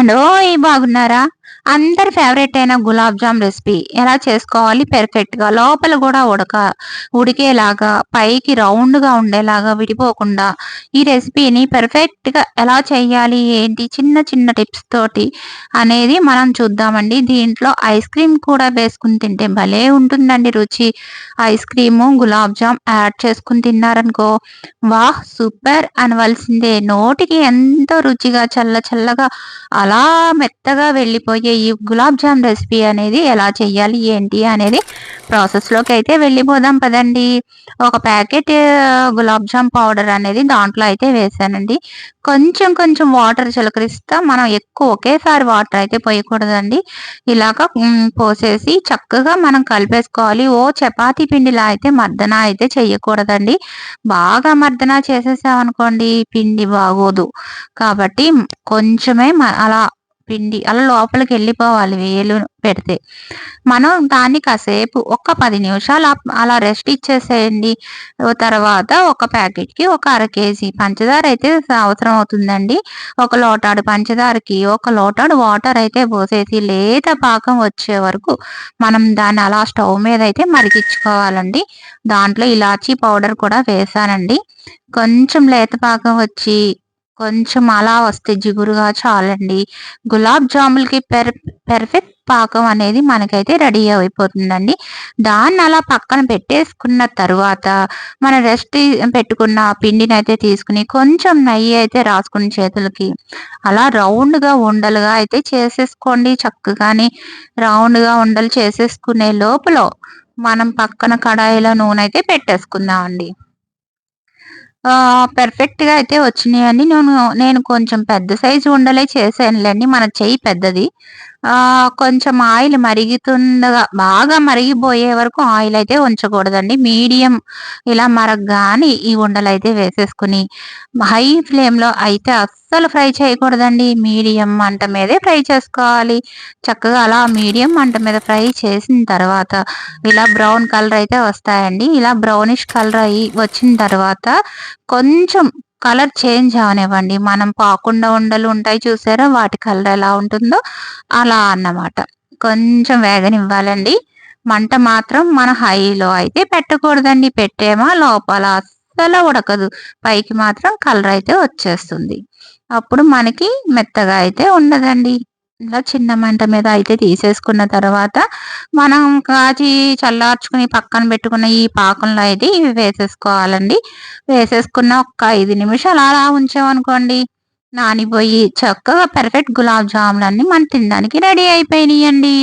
And బాగున్నారా? అందరి favourite అయిన గులాబ్ జామ్ రెసిపీ ఎలా చేసుకోవాలి? పెర్ఫెక్ట్గా. లోపల కూడా ఉడక ఉడికేలాగా పైకి రౌండ్గా ఉండేలాగా విడిపోకుండా ఈ రెసిపీని పెర్ఫెక్ట్గా ఎలా చేయాలి? ఏంటి? చిన్న చిన్న టిప్స్ తోటి అనేది మనం చూద్దామండి. దీంట్లో ఐస్ క్రీమ్ కూడా వేసుకుని తింటే భలే ఉంటుందండి రుచి. Ice cream gulab jam add చేసుకుని తిన్నారనుకో వాహ్! సూపర్ అనవలసిందే. నోటికి ఎంతో రుచిగా చల్ల చల్లగా అలా మెత్తగా వెళ్ళిపోయి ఈ గులాబ్ జామ్ రెసిపీ అనేది ఎలా చేయాలి ఏంటి అనేది ప్రాసెస్లోకి అయితే వెళ్ళిపోదాం పదండి. ఒక ప్యాకెట్ గులాబ్ జామ్ పౌడర్ అనేది దాంట్లో అయితే వేసానండి. కొంచెం కొంచెం వాటర్ చిలకరిస్తా మనం ఎక్కువ ఒకేసారి వాటర్ అయితే పోయకూడదండి. ఇలాగ పోసేసి చక్కగా మనం కలిపేసుకోవాలి. ఓ చపాతీ పిండిలా అయితే మర్దన అయితే చెయ్యకూడదండి. బాగా మర్దన చేసేసామనుకోండి పిండి బాగోదు. కాబట్టి కొంచెమే అలా పిండి అలా లోపలికి వెళ్ళిపోవాలి వేలు పెడితే. మనం దాన్ని కాసేపు ఒక పది నిమిషాలు అలా రెస్ట్ ఇచ్చేసేయండి. తర్వాత ఒక ప్యాకెట్కి ఒక అర కేజీ పంచదార అయితే అవసరం అవుతుందండి. ఒక లోటాడు పంచదారకి ఒక లోటాడు వాటర్ అయితే పోసేసి లేత పాకం వచ్చే వరకు మనం దాన్ని అలా స్టవ్ మీద అయితే మరిగించుకోవాలండి. దాంట్లో ఇలాచీ పౌడర్ కూడా వేసానండి. కొంచెం లేత పాకం వచ్చి కొంచెం అలా వస్తే జిగురుగా చాలండి. గులాబ్ జాములకి పెర్ పెర్ఫెక్ట్ పాకం అనేది మనకైతే రెడీ అయిపోతుందండి. దాన్ని అలా పక్కన పెట్టేసుకున్న తర్వాత మన రెస్ట్ పెట్టుకున్న పిండిని అయితే తీసుకుని కొంచెం నెయ్యి అయితే రాసుకుని చేతులకి అలా రౌండ్గా ఉండలుగా అయితే చేసేసుకోండి. చక్కగాని రౌండ్గా ఉండలు చేసేసుకునే లోపల మనం పక్కన కడాయిలో నూనె అయితే పెట్టేసుకుందామండి. పెర్ఫెక్ట్గా అయితే వచ్చినాయండి. నేను నేను కొంచెం పెద్ద సైజు ఉండలే చేశానులేండి. మన చెయ్యి పెద్దది. కొంచెం ఆయిల్ మరుగుతుండగా బాగా మరిగిపోయే వరకు ఆయిల్ అయితే ఉంచకూడదండి. మీడియం ఇలా మరగగానే ఈ ఉండలు అయితే వేసేసుకొని హై ఫ్లేమ్‌లో అయితే అసలు ఫ్రై చేయకూడదండి. మీడియం మంట మీదే ఫ్రై చేసుకోవాలి. చక్కగా అలా మీడియం మంట మీద ఫ్రై చేసిన తర్వాత ఇలా బ్రౌన్ కలర్ అయితే వస్తాయండి. ఇలా బ్రౌనిష్ కలర్ అయ్యి వచ్చిన తర్వాత కొంచెం కలర్ చేంజ్ అవనివ్వండి. మనం పాకుండా ఉండలు ఉంటాయి చూసారా? వాటి కలర్ ఎలా ఉంటుందో అలా అన్నమాట. కొంచెం వేగనివ్వాలండి. మంట మాత్రం మన హైలో అయితే పెట్టకూడదండి. పెట్టేమో లోపల అస్సలు ఉడకదు. పైకి మాత్రం కలర్ అయితే వచ్చేస్తుంది. అప్పుడు మనకి మెత్తగా అయితే ఉండదండి. ఇలా చిన్న మంట మీద అయితే తీసేసుకున్న తర్వాత మనం కాచి చల్లార్చుకుని పక్కన పెట్టుకున్న ఈ పాకంలో అయితే ఇవి వేసేసుకోవాలండి. వేసేసుకున్న ఒక ఐదు నిమిషాలు అలా ఉంచామనుకోండి నానిపోయి చక్కగా పర్ఫెక్ట్ గులాబ్ జాములు అన్ని మనం తినడానికి రెడీ అయిపోయినాయండి.